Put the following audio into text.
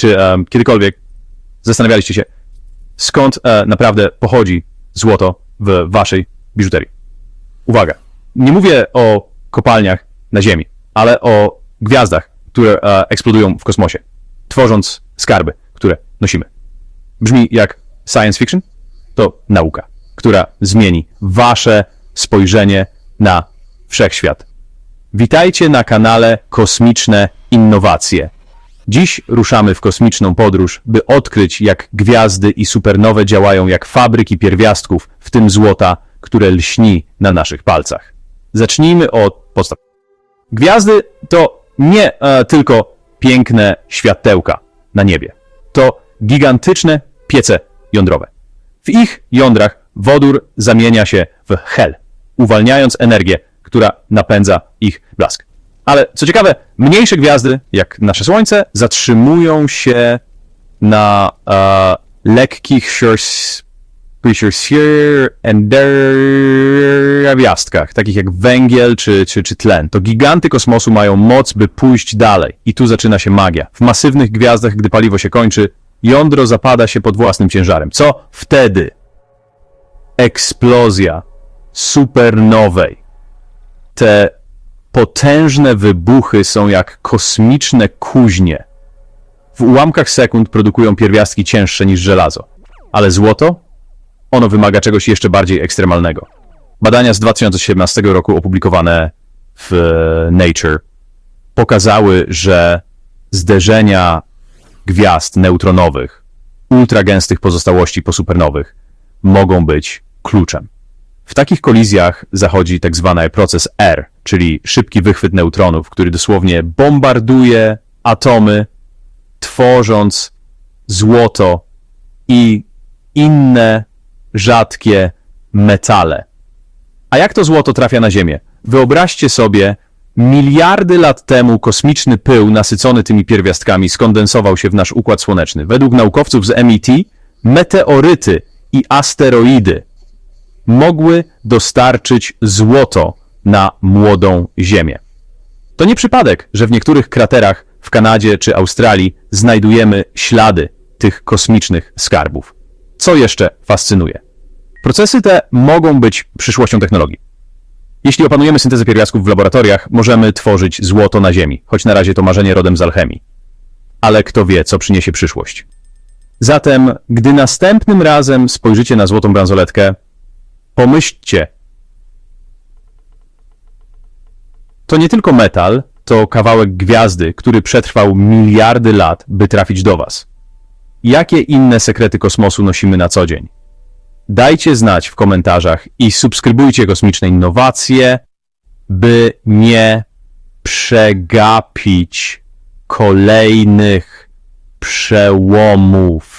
Czy em, kiedykolwiek zastanawialiście się, skąd e, naprawdę pochodzi złoto w waszej biżuterii? Uwaga, nie mówię o kopalniach na Ziemi, ale o gwiazdach, które e, eksplodują w kosmosie, tworząc skarby, które nosimy. Brzmi jak science fiction? To nauka, która zmieni wasze spojrzenie na wszechświat. Witajcie na kanale Kosmiczne Innowacje. Dziś ruszamy w kosmiczną podróż, by odkryć, jak gwiazdy i supernowe działają jak fabryki pierwiastków, w tym złota, które lśni na naszych palcach. Zacznijmy od podstaw. Gwiazdy to nie e, tylko piękne światełka na niebie. To gigantyczne piece jądrowe. W ich jądrach wodór zamienia się w hel, uwalniając energię, która napędza ich blask. Ale co ciekawe, mniejsze gwiazdy, jak nasze Słońce, zatrzymują się na e, lekkich gwiazdkach, takich jak węgiel czy, czy, czy tlen. To giganty kosmosu mają moc, by pójść dalej. I tu zaczyna się magia. W masywnych gwiazdach, gdy paliwo się kończy, jądro zapada się pod własnym ciężarem. Co wtedy? Eksplozja supernowej. Te potężne wybuchy są jak kosmiczne kuźnie. W ułamkach sekund produkują pierwiastki cięższe niż żelazo. Ale złoto? Ono wymaga czegoś jeszcze bardziej ekstremalnego. Badania z 2017 roku opublikowane w Nature pokazały, że zderzenia gwiazd neutronowych, ultragęstych pozostałości posupernowych mogą być kluczem. W takich kolizjach zachodzi tak zwany proces R, czyli szybki wychwyt neutronów, który dosłownie bombarduje atomy, tworząc złoto i inne rzadkie metale. A jak to złoto trafia na Ziemię? Wyobraźcie sobie, miliardy lat temu kosmiczny pył nasycony tymi pierwiastkami skondensował się w nasz Układ Słoneczny. Według naukowców z MIT meteoryty i asteroidy mogły dostarczyć złoto na młodą Ziemię. To nie przypadek, że w niektórych kraterach w Kanadzie czy Australii znajdujemy ślady tych kosmicznych skarbów. Co jeszcze fascynuje? Procesy te mogą być przyszłością technologii. Jeśli opanujemy syntezę pierwiastków w laboratoriach, możemy tworzyć złoto na Ziemi, choć na razie to marzenie rodem z alchemii. Ale kto wie, co przyniesie przyszłość. Zatem, gdy następnym razem spojrzycie na złotą bransoletkę, pomyślcie. To nie tylko metal, to kawałek gwiazdy, który przetrwał miliardy lat, by trafić do Was. Jakie inne sekrety kosmosu nosimy na co dzień? Dajcie znać w komentarzach i subskrybujcie kosmiczne innowacje, by nie przegapić kolejnych przełomów.